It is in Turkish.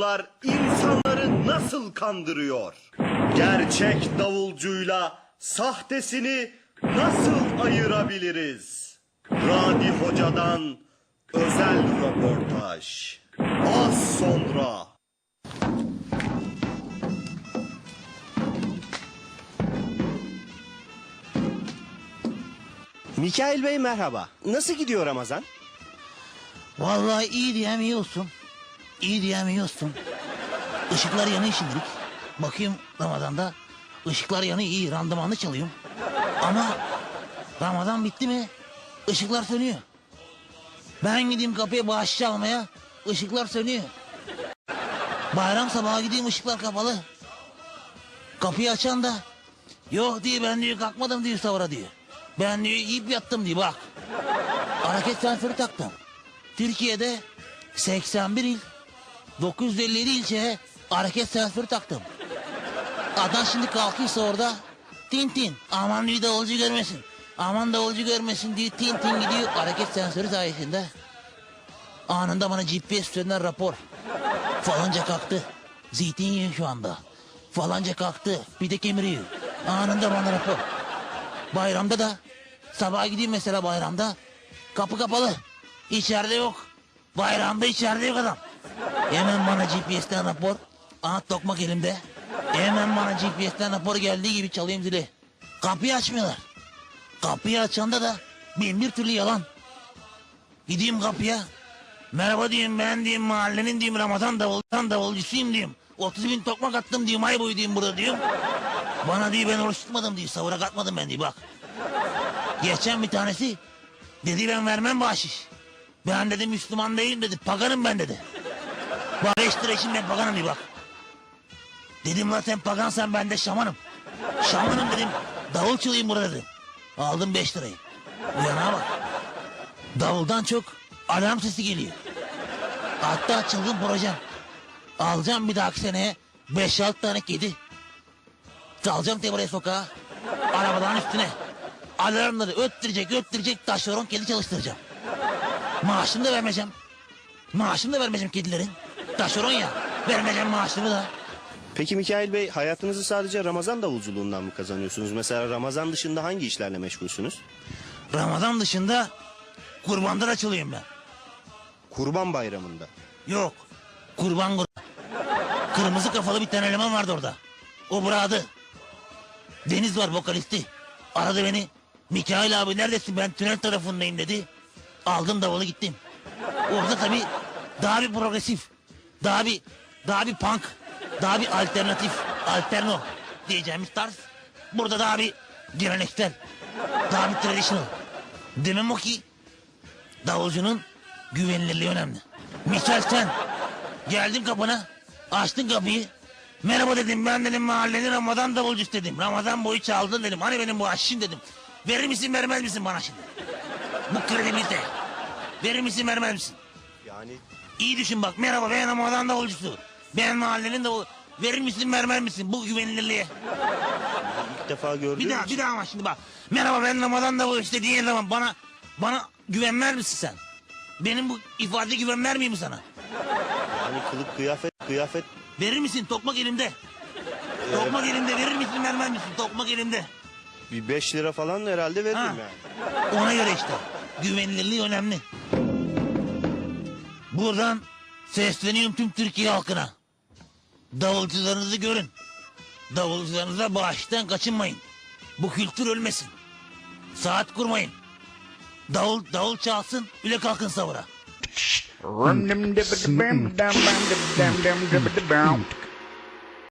Davulcular insanları nasıl kandırıyor? Gerçek davulcuyla sahtesini nasıl ayırabiliriz? Radi Hoca'dan özel röportaj. Az sonra. Mikail Bey merhaba. Nasıl gidiyor Ramazan? Vallahi iyi diyemiyorsun. İyi diyemiyorsun. Işıklar yanıyor şimdilik. Bakayım Ramazan'da. Işıklar yanıyor iyi randımanlı çalıyorum. Ama Ramazan bitti mi? Işıklar sönüyor. Ben gideyim kapıya bağış çalmaya. ışıklar sönüyor. Bayram sabahı gideyim ışıklar kapalı. Kapıyı açan da yok diyor ben diyor kalkmadım diyor savura diyor. Ben diyor yiyip yattım diyor bak. Hareket sensörü taktım. Türkiye'de 81 il 957 ilçeye hareket sensörü taktım. Adam şimdi kalkıyorsa orada tin tin aman bir davulcu görmesin. Aman davulcu görmesin diye tin tin gidiyor hareket sensörü sayesinde. Anında bana GPS üzerinden rapor. Falanca kalktı. Zeytin yiyor şu anda. Falanca kalktı. Bir de kemiriyor. Anında bana rapor. Bayramda da sabah gideyim mesela bayramda. Kapı kapalı. İçeride yok. Bayramda içeride yok adam. Hemen bana GPS'ten rapor. Aha tokmak elimde. Hemen bana GPS'ten rapor geldiği gibi çalayım zili. Kapıyı açmıyorlar. Kapıyı açanda da bin bir türlü yalan. Gideyim kapıya. Merhaba diyeyim ben diyeyim mahallenin diyeyim Ramazan davuldan davulcusuyum diyeyim. 30 bin tokmak attım diyeyim ay boyu diyeyim burada diyeyim. Bana diyor ben oruç tutmadım diyor savura katmadım ben diyor bak. Geçen bir tanesi dedi ben vermem bahşiş. Ben dedim Müslüman değilim dedi paganım ben dedi. Bak beş lira için ben paganım diyor bak. Dedim lan sen pagansan ben de şamanım. Şamanım dedim davul çalayım burada dedim. Aldım beş lirayı. Uyana bak. Davuldan çok alarm sesi geliyor. Hatta çılgın projem. Alacağım bir dahaki seneye 5-6 tane kedi. Salacağım tebreye sokağa. Arabaların üstüne. Alarmları öttürecek öttürecek taşeron kedi çalıştıracağım. Maaşını da vermeyeceğim. Maaşını da vermeyeceğim kedilerin. Taşeron ya. Vermeyeceğim maaşını da. Peki Mikail Bey hayatınızı sadece Ramazan davulculuğundan mı kazanıyorsunuz? Mesela Ramazan dışında hangi işlerle meşgulsünüz? Ramazan dışında kurbandan açılıyım ben. Kurban bayramında. Yok. Kurban kur. Kırmızı kafalı bir tane eleman vardı orada. O buradı. Deniz var vokalisti. Aradı beni. Mikail abi neredesin ben tünel tarafındayım dedi. Aldım davulu gittim. Orada tabii daha bir progresif. Daha bir daha bir punk. Daha bir alternatif. Alterno diyeceğimiz tarz. Burada daha bir geleneksel. Daha bir traditional. Demem o ki davulcunun güvenilirliği önemli. Misal sen geldin kapına açtın kapıyı. Merhaba dedim ben dedim mahallenin Ramazan davulcusu dedim. Ramazan boyu çaldın dedim. Hani benim bu aşçım dedim. Verir misin vermez misin bana şimdi? Bu kredibilite. Verir misin vermez misin? Yani İyi düşün bak merhaba ben Ramazan davulcusu. Ben mahallenin davul... Verir misin vermez misin bu güvenilirliğe? ilk defa gördüğüm Bir daha bir daha ama şimdi bak. Merhaba ben Ramazan davulcusu dediğin zaman bana bana güvenmez misin sen? Benim bu ifade güvenmer miyim sana? Yani kılık kıyafet kıyafet Verir misin? Tokmak elimde. Tokmak elimde. Verir misin vermez misin? Tokmak elimde. bir 5 lira falan herhalde veririm Ha. yani. Ona göre işte. Güvenilirliği önemli. Buradan sesleniyorum tüm Türkiye halkına. Davulcularınızı görün. Davulcularınıza bağıştan kaçınmayın. Bu kültür ölmesin. Saat kurmayın. Davul davul çalsın, üle kalkın savura.